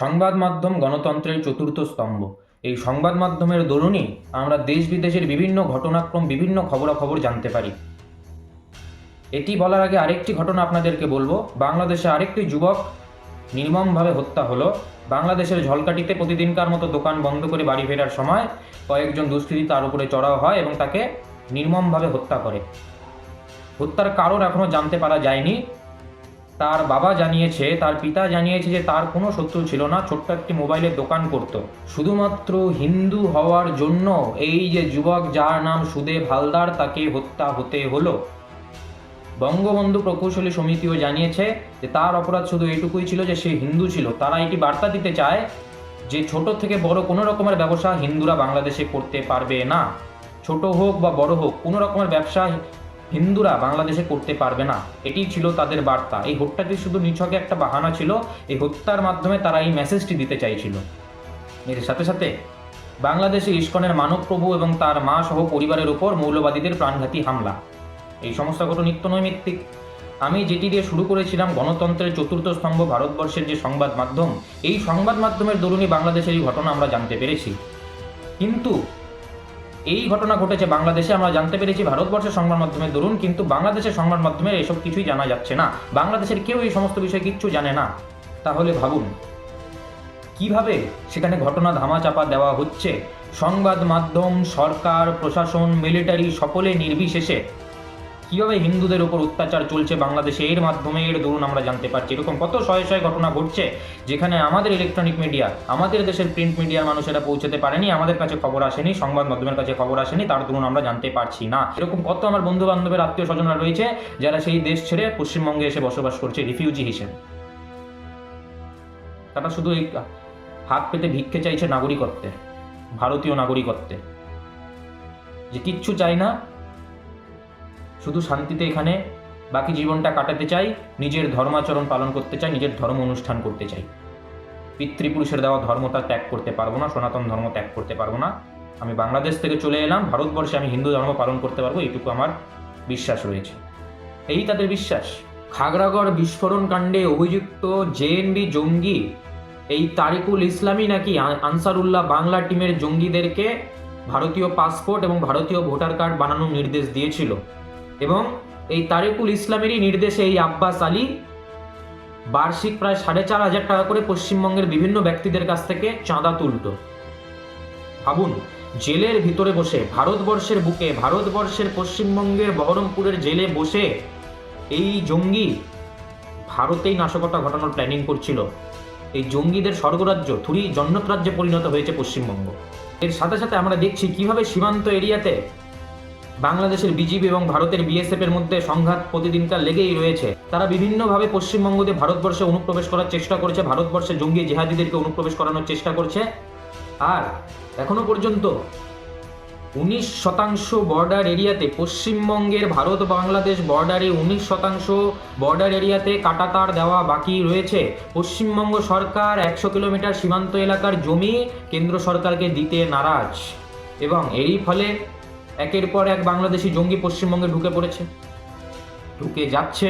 সংবাদ মাধ্যম গণতন্ত্রের চতুর্থ স্তম্ভ। এই সংবাদ মাধ্যমের দরুনই আমরা দেশ বিদেশের বিভিন্ন ঘটনাক্রম, বিভিন্ন খবরাখবর জানতে পারি। এটি বলার আগে আরেকটি ঘটনা আপনাদেরকে বলব। বাংলাদেশে আরেকটি যুবক নির্মমভাবে হত্যা হলো। বাংলাদেশের ঝলকাটিতে প্রতিদিনকার মতো দোকান বন্ধ করে বাড়ি ফেরার সময় কয়েকজন দুষ্কৃতী তার উপরে চড়াও হয় এবং তাকে নির্মমভাবে হত্যা করে। হত্যার কারণ এখনও জানতে পারা যায়নি। তার বাবা জানিয়েছে, তার পিতা জানিয়েছে যে তার কোনো শত্রু ছিল না, ছোট্ট একটি মোবাইলের দোকান করত। শুধুমাত্র হিন্দু হওয়ার জন্য এই যে যুবক যার নাম সুদেব হালদার তাকে হত্যা হতে হলো। বঙ্গবন্ধু প্রকৌশলী সমিতিও জানিয়েছে যে তার অপরাধ শুধু এটুকুই ছিল যে সে হিন্দু ছিল। তারা এটি বার্তা দিতে চায় যে ছোট থেকে বড় কোনো রকমের ব্যবসা হিন্দুরা বাংলাদেশে করতে পারবে না। ছোট হোক বা বড় হোক, কোনো রকমের ব্যবসা হিন্দুরা বাংলাদেশে করতে পারবে না। এটি ছিল তাদের বার্তা। এই হত্যাটি শুধু নিছকে একটা বাহানা ছিল। এই হত্যার মাধ্যমে তারা এই মেসেজটি দিতে চাইছিল। এর সাথে সাথে বাংলাদেশে ইস্কনের মানবপ্রভু এবং তার মা সহ পরিবারের উপর মৌলবাদীদের প্রাণঘাতী হামলা। এই সমস্ত ঘটনা নিত্য নৈমিত্তিক। আমি যেটি দিয়ে শুরু করেছিলাম গণতন্ত্রের চতুর্থ স্তম্ভ ভারতবর্ষের যে সংবাদ মাধ্যম, এই সংবাদ মাধ্যমের দরুনই বাংলাদেশের এই ঘটনা আমরা জানতে পেরেছি। কিন্তু এই ঘটনা ঘটেছে বাংলাদেশে। আমরা জানতে পেরেছি ভারতবর্ষের সংবাদ মাধ্যমের দরুন কিন্তু বাংলাদেশের সংবাদ মাধ্যমে এসব কিছুই জানা যাচ্ছে না। বাংলাদেশের কেউ এই সমস্ত বিষয়ে কিচ্ছু জানে না। তাহলে ভাবুন, কীভাবে সেখানে ঘটনা ধামাচাপা দেওয়া হচ্ছে? সংবাদ মাধ্যম, সরকার, প্রশাসন মিলিটারি সকলে নির্বিশেষে কীভাবে হিন্দুদের উপর অত্যাচার চলছে বাংলাদেশে? এর মাধ্যমে এর দরুন আমরা জানতে পারছি। এরকম কত শয়ে শয়ে ঘটনা ঘটছে, যেখানে আমাদের ইলেকট্রনিক মিডিয়া আমাদের দেশের প্রিন্ট মিডিয়ার মানুষেরা পৌঁছতে পারেনি, আমাদের কাছে খবর আসেনি, সংবাদ মাধ্যমের কাছে খবর আসেনি, তার দরুন আমরা জানতে পারছি না। এরকম কত আমার বন্ধু বান্ধবের আত্মীয় স্বজনরা রয়েছে, যারা সেই দেশ ছেড়ে পশ্চিমবঙ্গে এসে বসবাস করছে রিফিউজি হিসেবে। তারা শুধু এই হাত পেতে ভিক্ষে চাইছে নাগরিকত্বের, ভারতীয় নাগরিকত্বের। যে কিচ্ছু চাই না শুধু শান্তিতে এখানে, বাকি জীবনটা কাটাতে চাই, নিজের ধর্মাচরণ পালন করতে চাই, নিজের ধর্ম অনুষ্ঠান করতে চাই। পিতৃপুরুষের দেওয়া ধর্মটা ত্যাগ করতে পারব না, সনাতন ধর্ম ত্যাগ করতে পারব না। আমি বাংলাদেশ থেকে চলে এলাম, ভারতবর্ষে আমি হিন্দু ধর্ম পালন করতে পারব, এইটুকু আমার বিশ্বাস রয়েছে। এই তাদের বিশ্বাস। খাগড়াগড় বিস্ফোরণ কাণ্ডে অভিযুক্ত জেএনবি জঙ্গি, এই তারিকুল ইসলামই নাকি আনসারুল্লাহ বাংলা টিমের জঙ্গিদেরকে ভারতীয় পাসপোর্ট এবং ভারতীয় ভোটার কার্ড বানানোর নির্দেশ দিয়েছিল। এবং এই তারেকুল ইসলামেরই নির্দেশে এই আব্বাস আলী বার্ষিক প্রায় সাড়ে চার হাজার টাকা করে পশ্চিমবঙ্গের বিভিন্ন ব্যক্তিদের কাছ থেকে চাঁদা তুলত। ভাবুন, জেলের ভিতরে বসে, ভারতবর্ষের বুকে, ভারতবর্ষের পশ্চিমবঙ্গের বহরমপুরের জেলে বসে এই জঙ্গি ভারতেই নাশকতা ঘটানোর প্ল্যানিং করছিল। এই জঙ্গিদের স্বর্গরাজ্য থুরি জন্নত রাজ্যে পরিণত হয়েছে পশ্চিমবঙ্গ। এর সাথে সাথে আমরা দেখছি কীভাবে সীমান্ত এরিয়াতে বাংলাদেশের বিজিবি এবং ভারতের বিএসএফ এর মধ্যে সংঘাত প্রতিদিনকার লেগেই রয়েছে। তারা বিভিন্নভাবে পশ্চিমবঙ্গতে ভারতবর্ষে অনুপ্রবেশ করার চেষ্টা করছে ভারতবর্ষে জঙ্গি জেহাদিদেরকে অনুপ্রবেশ করানোর চেষ্টা করছে। আর এখনও পর্যন্ত উনিশ শতাংশ বর্ডার এরিয়াতে পশ্চিমবঙ্গের ভারত বাংলাদেশ বর্ডারে উনিশ শতাংশ বর্ডার এরিয়াতে কাটাতার দেওয়া বাকি রয়েছে। পশ্চিমবঙ্গ সরকার একশো কিলোমিটার সীমান্ত এলাকার জমি কেন্দ্র সরকারকে দিতে নারাজ। এবং এরই ফলে একের পর এক বাংলাদেশি জঙ্গি পশ্চিমবঙ্গে ঢুকে পড়েছে। ঢুকে যাচ্ছে।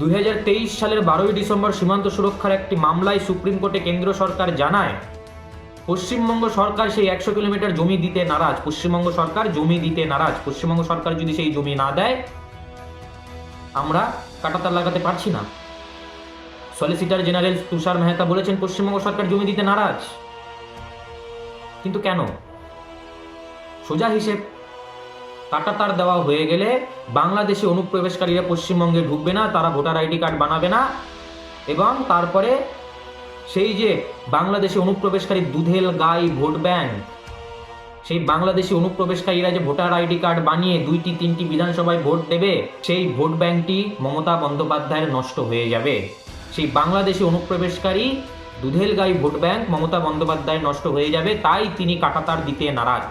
দুই হাজার তেইশ সালের বারোই ডিসেম্বর সীমান্ত সুরক্ষার একটি মামলায় সুপ্রিম কোর্টে কেন্দ্র সরকার জানায়, পশ্চিমবঙ্গ সরকার সেই একশো কিলোমিটার জমি দিতে নারাজ। পশ্চিমবঙ্গ সরকার জমি দিতে নারাজ। পশ্চিমবঙ্গ সরকার যদি সেই জমি না দেয়, আমরা কাটাতার লাগাতে পারছি না। সলিসিটার জেনারেল তুষার মেহতা বলেছেন, পশ্চিমবঙ্গ সরকার জমি দিতে নারাজ। কিন্তু কেন? সোজা হিসেব কাটাতার দেওয়া হয়ে গেলে বাংলাদেশে অনুপ্রবেশকারীরা পশ্চিমবঙ্গে ঢুকবে না, তারা ভোটার আইডি কার্ড বানাবে না। এবং তারপরে সেই যে বাংলাদেশে অনুপ্রবেশকারী দুধেল গাই ভোট ব্যাংক, সেই বাংলাদেশি অনুপ্রবেশকারীরা যে ভোটার আইডি কার্ড বানিয়ে দুইটি, তিনটি বিধানসভায় ভোট দেবে, সেই ভোট ব্যাংকটি মমতা বন্দ্যোপাধ্যায়ের নষ্ট হয়ে যাবে। সেই বাংলাদেশি অনুপ্রবেশকারী দুধেল গাই ভোট ব্যাংক মমতা বন্দ্যোপাধ্যায় নষ্ট হয়ে যাবে, তাই তিনি কাটাতার দিতে নারাজ।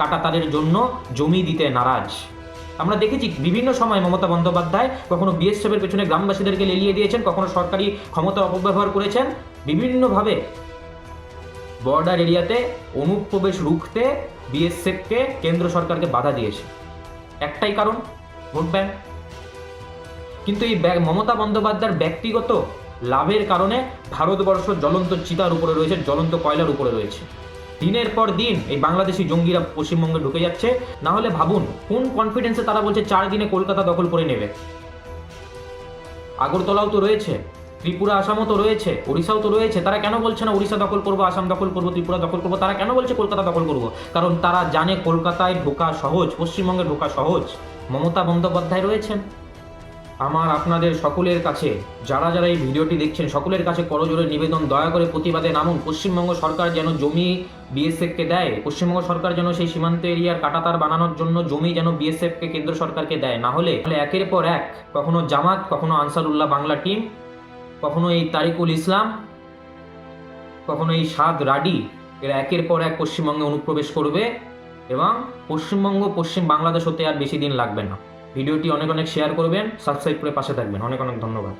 কাটাতারের জন্য জমি দিতে নারাজ। আমরা দেখেছি বিভিন্ন সময় মমতা বন্দ্যোপাধ্যায় কখনো বিএসএফের পেছনে গ্রামবাসীদেরকে লেলিয়ে দিয়েছেন, কখনো সরকারি ক্ষমতা অপব্যবহার করেছেন। বিভিন্নভাবে বর্ডার এরিয়াতে অনুপ্রবেশ রুখতে বিএসএফকে কেন্দ্র সরকারকে বাধা দিয়েছে। একটাই কারণ, ভোট ব্যাংক। কিন্তু এই মমতা বন্দ্যোপাধ্যায়ের ব্যক্তিগত লাভের কারণে ভারতবর্ষ জ্বলন্ত চিতার উপরে রয়েছে, জ্বলন্ত কয়লার উপরে রয়েছে। দিনের পর দিন এই বাংলাদেশি জঙ্গিরা পশ্চিমবঙ্গে ঢুকে যাচ্ছে। না হলে ভাবুন, কোন কনফিডেন্সে তারা বলছে চার দিনে কলকাতা দখল করে নেবে? আগরতলাও তো রয়েছে, ত্রিপুরা, আসামও তো রয়েছে, ওড়িশাও তো রয়েছে। তারা কেন বলছে না ওড়িশা দখল করব, আসাম দখল করব, ত্রিপুরা দখল করব? তারা কেন বলছে কলকাতা দখল করব? কারণ তারা জানে কলকাতায় ঢোকা সহজ, পশ্চিমবঙ্গে ঢোকা সহজ। মমতা বন্দ্যোপাধ্যায় রয়েছেন। আমার আপনাদের সকলের কাছে, যারা যারা এই ভিডিওটি দেখছেন, সকলের কাছে করজোরে নিবেদন, দয়া করে প্রতিবাদে নামুন। পশ্চিমবঙ্গ সরকার যেন জমি বিএসএফকে দেয়, পশ্চিমবঙ্গ সরকার যেন সেই সীমান্ত এরিয়ার কাটাতার বানানোর জন্য জমি যেন বিএসএফকে কেন্দ্র সরকারকে দেয়। না হলে একের পর এক, কখনো জামাত, কখনো আনসারুল্লাহ বাংলা টিম, কখনো এই তারিকুল ইসলাম, কখনো এই সাদ রাডি, এরা একের পর এক পশ্চিমবঙ্গে অনুপ্রবেশ করবে এবং পশ্চিমবঙ্গ পশ্চিম বাংলাদেশ হতে আর বেশি দিন লাগবে না। ভিডিওটি অনেক অনেক শেয়ার করবেন সাবস্ক্রাইব করে পাশে থাকবেন। অনেক অনেক ধন্যবাদ।